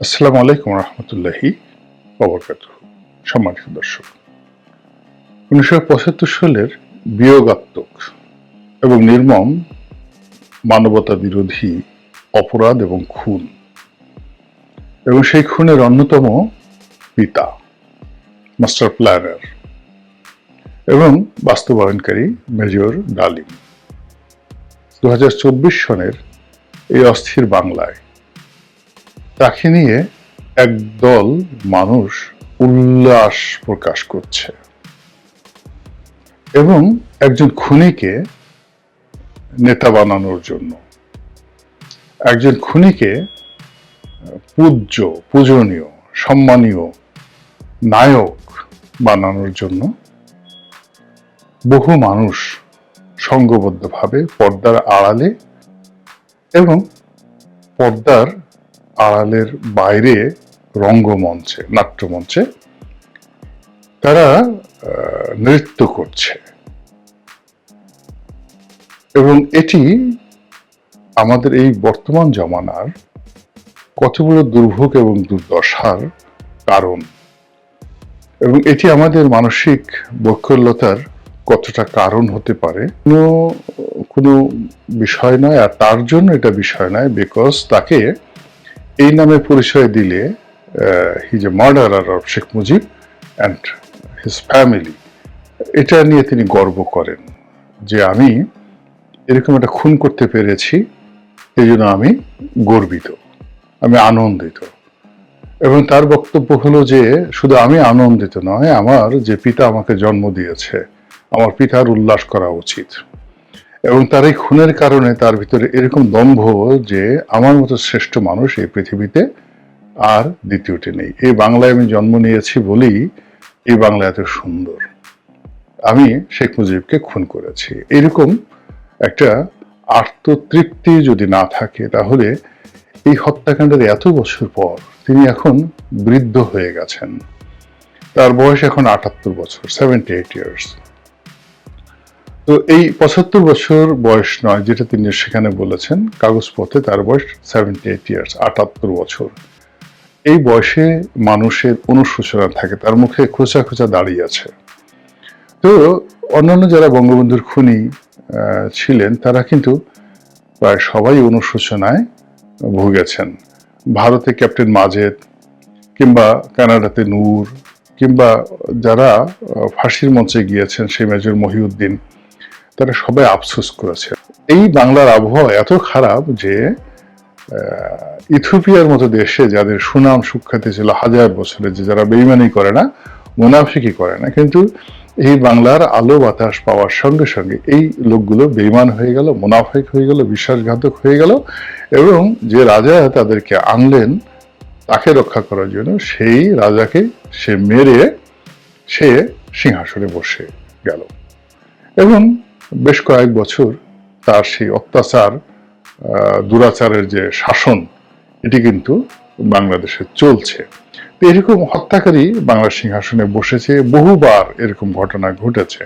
আসসালামু আলাইকুম রহমতুল্লাহি অবরকাত সম্মানিত দর্শক, উনিশশো পঁচাত্তর সালের বিয়োগাত্মক এবং নির্মম মানবতা বিরোধী অপরাধ এবং খুন। এবং সেই খুনের অন্যতম পিতা, মাস্টার প্ল্যানার এবং বাস্তবায়নকারী মেজর ডালিম। দুহাজার চব্বিশ সনের এই অস্থির বাংলায় তাকে নিয়ে একদল মানুষ উল্লাস প্রকাশ করছে। এবং একজন খুনিকে নেতা বানানোর জন্য। একজন খুনিকে পূজ্য, পূজনীয়, সম্মানীয় নায়ক বানানোর জন্য বহু মানুষ সংঘবদ্ধভাবে পর্দার আড়ালে এবং পর্দার আড়ালের বাইরে রঙ্গমঞ্চে, নাট্যমঞ্চে তারা নৃত্য করছে। এবং এটি আমাদের এই বর্তমান জমানার কতগুলো দুর্ভোগ এবং দুর্দশার কারণ। এবং এটি আমাদের মানসিক বৈকল্যতার কতটা কারণ হতে পারে, কোনো কোনো বিষয় নয়, আর তার জন্য এটা বিষয় নয় বিকজ তাকে এই নামে পরিচয় দিলে he's a murderer of Sheikh Mujib and his family এটা নিয়ে তিনি গর্ব করেন যে আমি এরকম একটা খুন করতে পেরেছি, এই জন্য আমি গর্বিত, আমি আনন্দিত। এবং তার বক্তব্য হলো যে, শুধু আমি আনন্দিত নয়, আমার যে পিতা আমাকে জন্ম দিয়েছে, আমার পিতার উল্লাস করা উচিত। এবং তার এই খুনের কারণে তার ভিতরে এরকম দম্ভ যে আমার মতো শ্রেষ্ঠ মানুষ এই পৃথিবীতে আর দ্বিতীয়টি নেই। এই বাংলায় আমি জন্ম নিয়েছি বলেই এই বাংলা এত সুন্দর। আমি শেখ মুজিবকে খুন করেছি। এরকম একটা আত্মতৃপ্তি যদি না থাকে, তাহলে এই হত্যাকাণ্ডের এত বছর পর তিনি এখন বৃদ্ধ হয়ে গেছেন। তার বয়স এখন আটাত্তর বছর সেভেন্টি এইট ইয়ার্স তো এই পঁচাত্তর বছর বয়স নয় যেটা তিনি সেখানে বলেছেন, কাগজপত্রে তার বয়স সেভেন্টি এইট ইয়ার্স আটাত্তর বছর। এই বয়সে মানুষের অনুশোচনা থাকে, তার মুখে খোঁচা খোঁচা দাঁড়িয়ে আছে। তো অন্যান্য যারা বঙ্গবন্ধুর খুনি ছিলেন, তারা কিন্তু প্রায় সবাই অনুশোচনায় ভুগেছেন। ভারতে ক্যাপ্টেন মাজেদ কিংবা কানাডাতে নূর কিংবা যারা ফাঁসির মঞ্চে গিয়েছেন, সেই মেজর মহিউদ্দিন তারা সবাই আফসোস করেছে। এই বাংলার আবহাওয়া এত খারাপ যে ইথিওপিয়ার মতো দেশে যাদের সুনাম সুখ্যাতি ছিল হাজার বছরে যে যারা বেইমানি করে না মুনাফিকি করে না, কিন্তু এই বাংলার আলো বাতাস পাওয়ার সঙ্গে সঙ্গে এই লোকগুলো বেইমান হয়ে গেল, মুনাফিক হয়ে গেল, বিশ্বাসঘাতক হয়ে গেল এবং যে রাজা তাদেরকে আনলেন, তাকে রক্ষা করার জন্য সেই রাজাকে সে মেরে সে সিংহাসনে বসে গেল। এবং বেশ কয়েক বছর তার সেই অত্যাচার দুরাচারের যে শাসন, এটি কিন্তু বাংলাদেশে চলছে। এরকম হত্যাকারী বাংলার সিংহাসনে বসেছে, বহুবার এরকম ঘটনা ঘটেছে।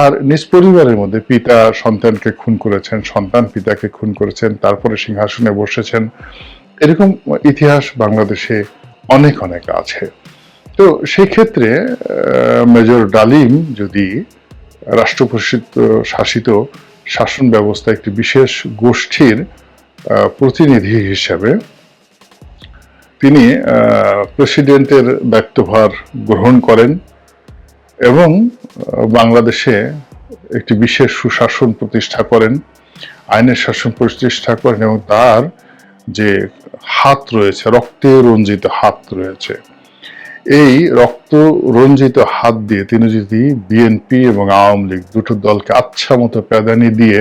আর নিজ পরিবারের মধ্যে পিতা সন্তানকে খুন করেছেন, সন্তান পিতাকে খুন করেছেন, তারপরে সিংহাসনে বসেছেন। এরকম ইতিহাস বাংলাদেশে অনেক অনেক আছে। তো সেক্ষেত্রে মেজর ডালিম যদি রাষ্ট্রপ্রসিদ্ধ শাসিত শাসন ব্যবস্থা একটি বিশেষ গোষ্ঠীর প্রতিনিধি হিসেবে তিনি প্রেসিডেন্টের দায়িত্বভার গ্রহণ করেন এবং বাংলাদেশে একটি বিশেষ সুশাসন প্রতিষ্ঠা করেন, আইনের শাসন প্রতিষ্ঠা করেন এবং তার যে হাত রয়েছে রক্তে রঞ্জিত হাত রয়েছে। এই রক্ত রঞ্জিত হাত দিয়ে তিনি যদি বিএনপি এবং আওয়ামী লীগ দুটো দলকে আচ্ছা মতো প্যাদানি দিয়ে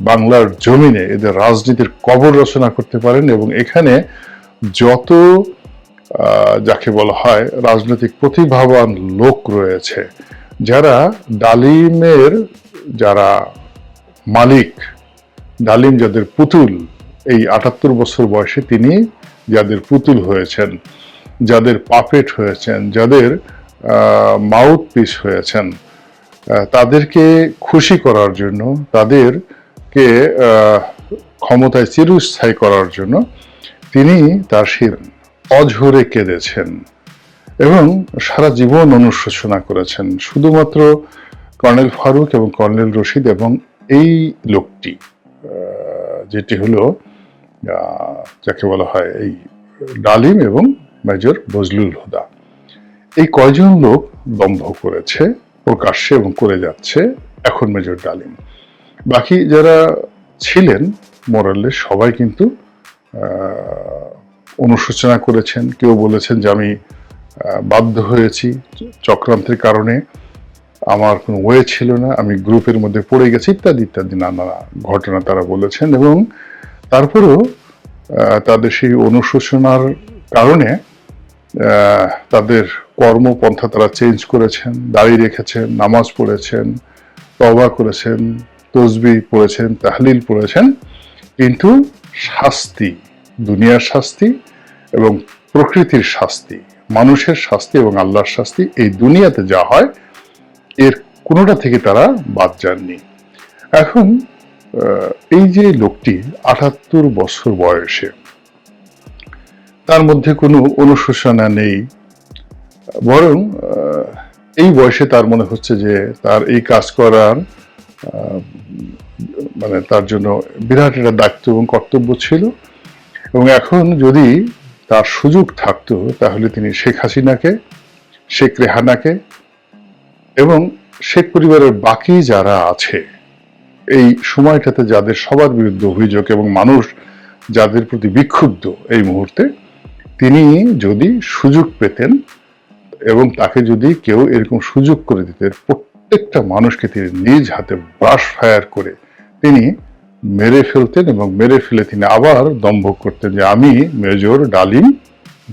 বাংলার জমিনে এদের রাজনীতির কবর রচনা করতে পারেন এবং এখানে যত যাকে বলা হয় রাজনৈতিক প্রতিভাবান লোক রয়েছে, যারা ডালিমের যারা মালিক, ডালিম যাদের পুতুল, এই আটাত্তর বছর বয়সে তিনি যাদের পুতুল হয়েছেন। যাদের পাপেট হয়েছেন, যাদের মাউথ পিস হয়েছেন তাদেরকে খুশি করার জন্য, তাদেরকে ক্ষমতায় চিরস্থায়ী করার জন্য তিনি তার সেই অঝরে কেঁদেছেন এবং সারা জীবন অনুশোচনা করেছেন। শুধুমাত্র কর্নেল ফারুক এবং কর্নেল রশিদ এবং এই লোকটি যেটি হলো যাকে বলা হয় এই ডালিম এবং মেজর বজলুল হুদা। এই কয়জন লোক দম্ভ করেছে, প্রকাশ্যে এবং করে যাচ্ছে এখন মেজর ডালিম। বাকি যারা ছিলেন মোরাল্লে সবাই কিন্তু অনুশোচনা করেছেন। কেউ বলেছেন যে আমি বাধ্য হয়েছি চক্রান্তের কারণে। আমার কোনো ওয়ে ছিল না, আমি গ্রুপের মধ্যে পড়ে গেছি, ইত্যাদি ইত্যাদি, নানা ঘটনা তারা বলেছেন। এবং তারপরেও তাদের সেই অনুশোচনার কারণে তাদের কর্মপন্থা তারা চেঞ্জ করেছেন দাঁড়িয়ে রেখেছেন, নামাজ পড়েছেন তবা করেছেন তসবি পড়েছেন, তাহলিল পড়েছেন। কিন্তু শাস্তি, দুনিয়ার শাস্তি এবং প্রকৃতির শাস্তি, মানুষের শাস্তি এবং আল্লাহর শাস্তি এই দুনিয়াতে যা হয়, এর কোনোটা থেকে তারা বাদ যাননি। এখন এই যে লোকটি আটাত্তর বছর বয়সে তার মধ্যে কোনো অনুশোচনা নেই। বরং এই বয়সে তার মনে হচ্ছে যে তার এই কাজ করার মানে তার জন্য বিরাট একটা দায়িত্ব এবং কর্তব্য ছিল। এবং এখন যদি তার সুযোগ থাকতো, তাহলে তিনি শেখ হাসিনাকে, শেখ রেহানাকে এবং শেখ পরিবারের বাকি যারা আছে, এই সময়টাতে যাদের সবার বিরুদ্ধে অভিযোগ এবং মানুষ যাদের প্রতি বিক্ষুব্ধ এই মুহূর্তে তিনি যদি সুযোগ পেতেন এবং তাকে যদি কেউ এরকম সুযোগ করে দিতেন প্রত্যেকটা মানুষকে তিনি নিজ হাতে ব্রাশ ফায়ার করে তিনি মেরে ফেলতেন এবং মেরে ফেলে তিনি আবার দম্ভ করতেন যে, আমি মেজর ডালিম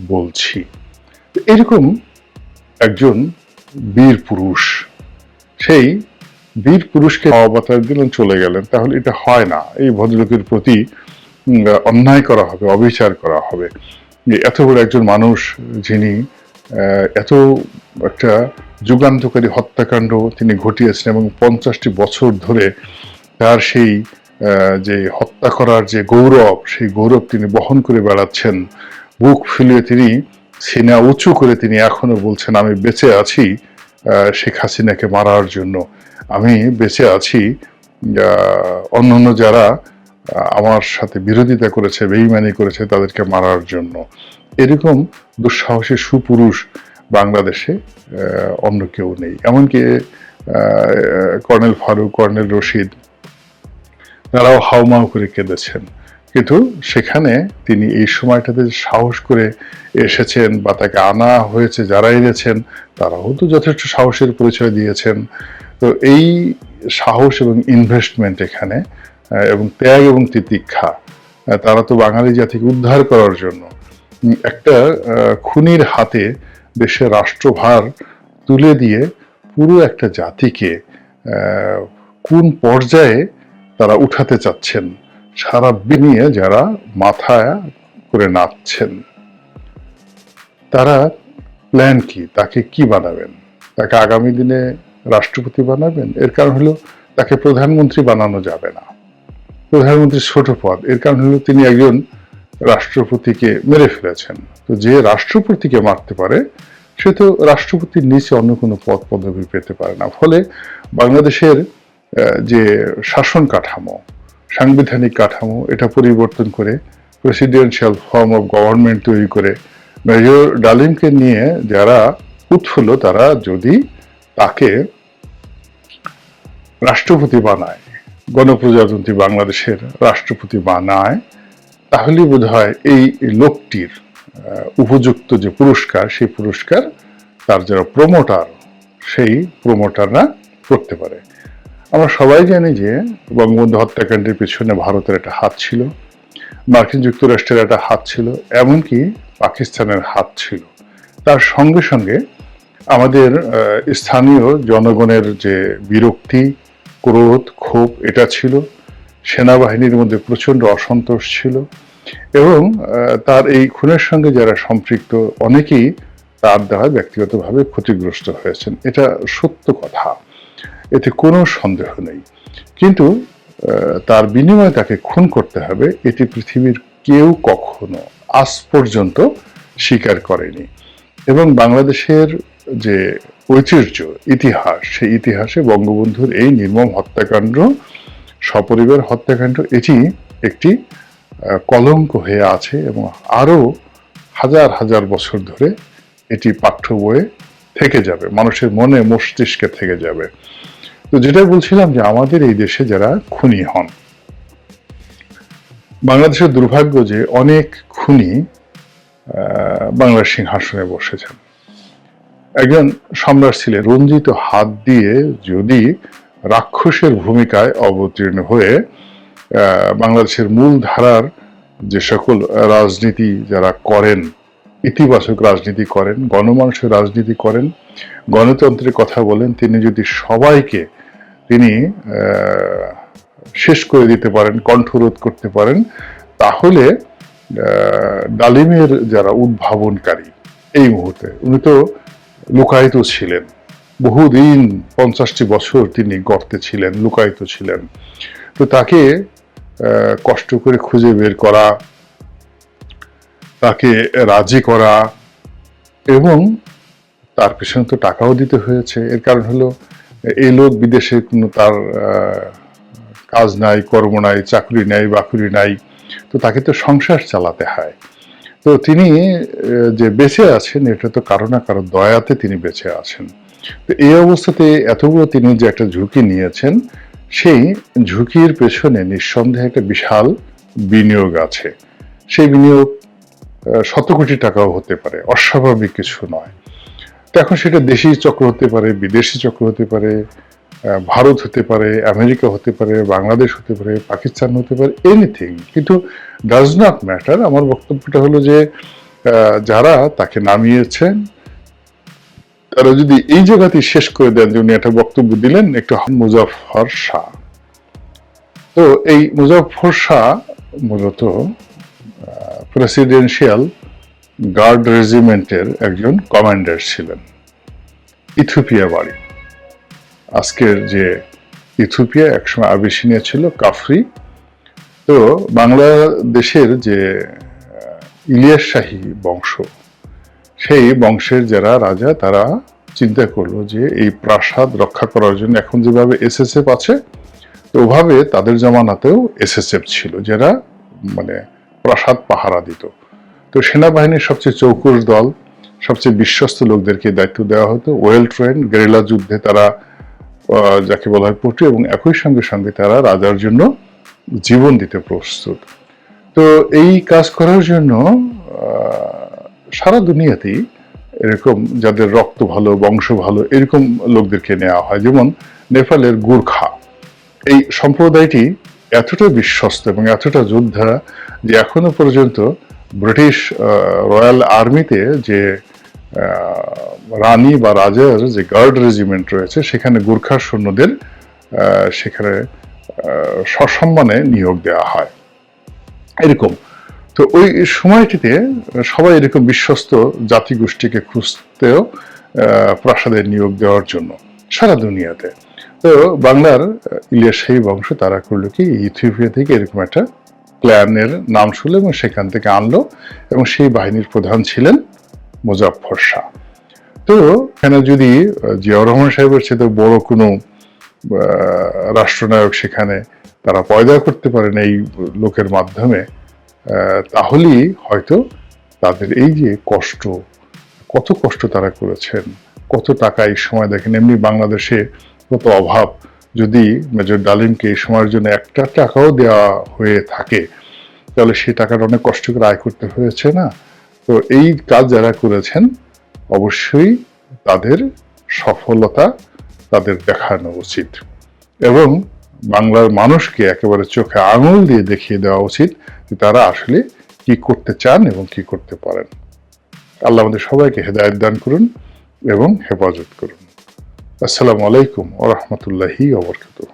বলছি। এরকম একজন বীর পুরুষ, সেই বীর পুরুষকে অবতার দিলেন, চলে গেলেন। তাহলে এটা হয় না। এই ভদ্রলোকের প্রতি অন্যায় করা হবে, অবিচার করা হবে। যে এত বড় একজন মানুষ যিনি এত একটা যুগান্তকারী হত্যাকাণ্ড তিনি ঘটিয়েছেন এবং পঞ্চাশটি বছর ধরে তার সেই যে হত্যা করার যে গৌরব, সেই গৌরব তিনি বহন করে বেড়াচ্ছেন। বুক ফুলিয়ে তিনি সিনা উঁচু করে তিনি এখনও বলছেন, আমি বেঁচে আছি শেখ হাসিনাকে মারার জন্য। আমি বেঁচে আছি অন্যান্য যারা আমার সাথে বিরোধিতা করেছে, বেইমানি করেছে তাদেরকে মারার জন্য। এরকম দুঃসাহসী সুপুরুষ বাংলাদেশে অন্য কেউ নেই। এমনকি কর্নেল ফারুক, কর্নেল রশিদ, তারাও হাউমাউ করে কেঁদেছেন। কিন্তু সেখানে তিনি এই সময়টাতে সাহস করে এসেছেন বা তাকে আনা হয়েছে, যারা এনেছেন, তারাও তো যথেষ্ট সাহসের পরিচয় দিয়েছেন। তো এই সাহস এবং ইনভেস্টমেন্ট এখানে এবং ত্যাগ এবং তিতিক্ষা। তারা তো বাঙালি জাতিকে উদ্ধার করার জন্য। একটা খুনির হাতে দেশের রাষ্ট্রভার তুলে দিয়ে পুরো একটা জাতিকে কোন পর্যায়ে তারা উঠাতে চাচ্ছেন, সারা বিনিয়ে যারা মাথায় করে নাচছেন, তারা প্ল্যান কি? তাকে কি বানাবেন? তাকে আগামী দিনে রাষ্ট্রপতি বানাবেন? এর কারণ হলো তাকে প্রধানমন্ত্রী বানানো যাবে না। প্রধানমন্ত্রী ছোট পদ। এর কারণ হলো তিনি একজন রাষ্ট্রপতিকে মেরে ফেলেছেন। তো যে রাষ্ট্রপতিকে মারতে পারে, সে তো রাষ্ট্রপতির নিচে অন্য কোনো পদ পদবি পেতে পারে না। ফলে বাংলাদেশের যে শাসন কাঠামো, সাংবিধানিক কাঠামো, এটা পরিবর্তন করে প্রেসিডেন্সিয়াল ফর্ম অফ গভর্নমেন্ট তৈরি করে মেজর ডালিমকে নিয়ে যারা উৎফুল্ল, তারা যদি তাকে রাষ্ট্রপতি বানায় গণপ্রজাতন্ত্রী বাংলাদেশের রাষ্ট্রপতি বানায় তাহলে বোধ হয় এই লোকটির উপযুক্ত যে পুরস্কার, সেই পুরস্কার তার যারা প্রমোটার, সেই প্রমোটাররা করতে পারে। আমরা সবাই জানি যে বঙ্গবন্ধু হত্যাকাণ্ডের পিছনে ভারতের একটা হাত ছিল, মার্কিন যুক্তরাষ্ট্রের একটা হাত ছিল, এমনকি পাকিস্তানের হাত ছিল। তার সঙ্গে সঙ্গে আমাদের স্থানীয় জনগণের যে বিরক্তি ক্রোধ, ক্ষোভ, এটা ছিল। সেনাবাহিনীর মধ্যে প্রচণ্ড অসন্তোষ ছিল এবং তার এই খুনের সঙ্গে যারা সম্পৃক্ত, অনেকেই তার দ্বারা ব্যক্তিগতভাবে ক্ষতিগ্রস্ত হয়েছেন। এটা সত্য কথা। এতে কোনো সন্দেহ নেই। কিন্তু তার বিনিময়ে তাকে খুন করতে হবে, এটি পৃথিবীর কেউ কখনো আজ পর্যন্ত স্বীকার করেনি। এবং বাংলাদেশের যে ঐতিহ্য, ইতিহাস, সেই ইতিহাসে বঙ্গবন্ধুর এই নির্মম হত্যাকাণ্ড, সপরিবার হত্যাকাণ্ড, এটি একটি কলঙ্ক হয়ে আছে এবং আরও হাজার হাজার বছর ধরে এটি পাঠ্য বইয়ে থেকে যাবে, মানুষের মনে, মস্তিষ্কে থেকে যাবে। তো যেটা বলছিলাম যে আমাদের এই দেশে যারা খুনি হন, বাংলাদেশের দুর্ভাগ্য যে অনেক খুনি বাংলার সিংহাসনে বসেছেন। একজন সম্রাট ছিলেন। রঞ্জিত হাত দিয়ে যদি রাক্ষসের ভূমিকায় অবতীর্ণ হয়ে বাংলাদেশের মূল ধারার যে সকল রাজনীতি যারা করেন, ইতিবাচক রাজনীতি করেন, গণমানুষের রাজনীতি করেন, গণতন্ত্রের কথা বলেন, তিনি যদি সবাইকে তিনি শেষ করে দিতে পারেন, কণ্ঠরোধ করতে পারেন, তাহলে ডালিমের যারা উদ্ভাবনকারী, এই মুহূর্তে, উনি তো লুকায়িত ছিলেন। বহুদিন পঞ্চাশটি বছর তিনি গর্তে ছিলেন, লুকায়িত ছিলেন। তো তাকে কষ্ট করে খুঁজে বের করা, তাকে রাজি করা এবং তার পেছনে তো টাকাও দিতে হয়েছে। এর কারণ হলো, এই লোক বিদেশে কোনো তার কাজ নাই, কর্ম নাই, চাকরি নাই, বাকরি নাই। তো তাকে তো সংসার চালাতে হয়। তো তিনি যে বেঁচে আছেন, এটা তো কারও না কারও দয়াতে তিনি বেঁচে আছেন। তো এই অবস্থাতে এতগুলো তিনি যে একটা ঝুঁকি নিয়েছেন, সেই ঝুঁকির পেছনে নিঃসন্দেহে একটা বিশাল বিনিয়োগ আছে। সেই বিনিয়োগ শত কোটি টাকাও হতে পারে, অস্বাভাবিক কিছু নয়। তো এখন সেটা দেশি চক্র হতে পারে, বিদেশি চক্র হতে পারে ভারত হতে পারে, আমেরিকা হতে পারে, বাংলাদেশ হতে পারে, পাকিস্তান হতে পারে এনিথিং কিন্তু ডাজ নট ম্যাটার আমার বক্তব্যটা হলো যে যারা তাকে নামিয়েছেন, তারা যদি এই জায়গাতেই শেষ করে দেন, যে উনি একটা বক্তব্য দিলেন, একটু মুজাফর শাহ। তো এই মুজাফর শাহ মূলত প্রেসিডেন্সিয়াল গার্ড রেজিমেন্টের একজন কমান্ডার ছিলেন, ইথিওপিয়া বাড়ি আজকের যে ইথিওপিয়া একসময় আবিসিনিয়া ছিল, কাফরি। তো বাংলাদেশের যে ইলিয়াস শাহী বংশ, সেই বংশের যারা রাজা, তারা চিন্তা করল যে এই প্রাসাদ রক্ষা করার জন্য এখন যেভাবে এসএসএফ আছে, তো ওভাবে তাদের জমানাতেও এসএসএফ ছিল, যারা মানে প্রাসাদ পাহারা দিত। তো সেনাবাহিনীর সবচেয়ে চৌকুশ দল, সবচেয়ে বিশ্বস্ত লোকদেরকে দায়িত্ব দেওয়া হতো। ওয়েল ট্রেন, গেরিলা যুদ্ধে তারা যাকে বলা হয় পটু এবং একই সঙ্গে সঙ্গে তারা রাজার জন্য জীবন দিতে প্রস্তুত। তো এই কাজ করার জন্য সারা দুনিয়াতেই এরকম যাদের রক্ত ভালো, বংশ ভালো, এরকম লোকদেরকে নেওয়া হয়। যেমন নেপালের গুর্খা। এই সম্প্রদায়টি এতটা বিশ্বস্ত এবং এতটা যোদ্ধা যে এখনও পর্যন্ত ব্রিটিশ রয়্যাল আর্মিতে যে রানী বা রাজার যে গার্ড রেজিমেন্ট রয়েছে সেখানে গুর্খা সৈন্যদের সেখানে সসম্মানে নিয়োগ দেওয়া হয়। এরকম। তো ওই সময়টিতে সবাই এরকম বিশ্বস্ত জাতিগোষ্ঠীকে খুঁজতেও আহ, প্রাসাদে নিয়োগ দেওয়ার জন্য সারা দুনিয়াতে। তো বাংলার আহ, ইলিয়াস শাহী বংশ তারা করল কি ইথিওপিয়া থেকে এরকম একটা প্ল্যানের নাম শুনলো এবং সেখান থেকে আনলো এবং সেই বাহিনীর প্রধান ছিলেন মুজাফর শাহ। তো এখানে যদি জিয়াউর রহমান সাহেবের সাথে বড় কোনো রাষ্ট্রনায়ক সেখানে তারা পয়দা করতে পারেন এই লোকের মাধ্যমে তাহলেই হয়তো তাদের এই যে কষ্ট, কত কষ্ট তারা করেছেন, কত টাকা এই সময় দেখেন, এমনি বাংলাদেশে কত অভাব, যদি মেজর ডালিমকে এই সময়ের জন্য একটা টাকাও দেওয়া হয়ে থাকে, তাহলে সেই টাকাটা অনেক কষ্ট করে আয় করতে হয়েছে না? তো এই কাজ যারা করেছেন, অবশ্যই তাদের সফলতা তাদের দেখানো উচিত এবং বাংলার মানুষকে একেবারে চোখে আঙুল দিয়ে দেখিয়ে দেওয়া উচিত যে তারা আসলে কি করতে চান এবং কি করতে পারেন। আল্লাহ আমাদের সবাইকে হেদায়ত দান করুন এবং হেফাজত করুন। আসসালামু আলাইকুম ওরহমতুল্লাহি ওবরকাতুহ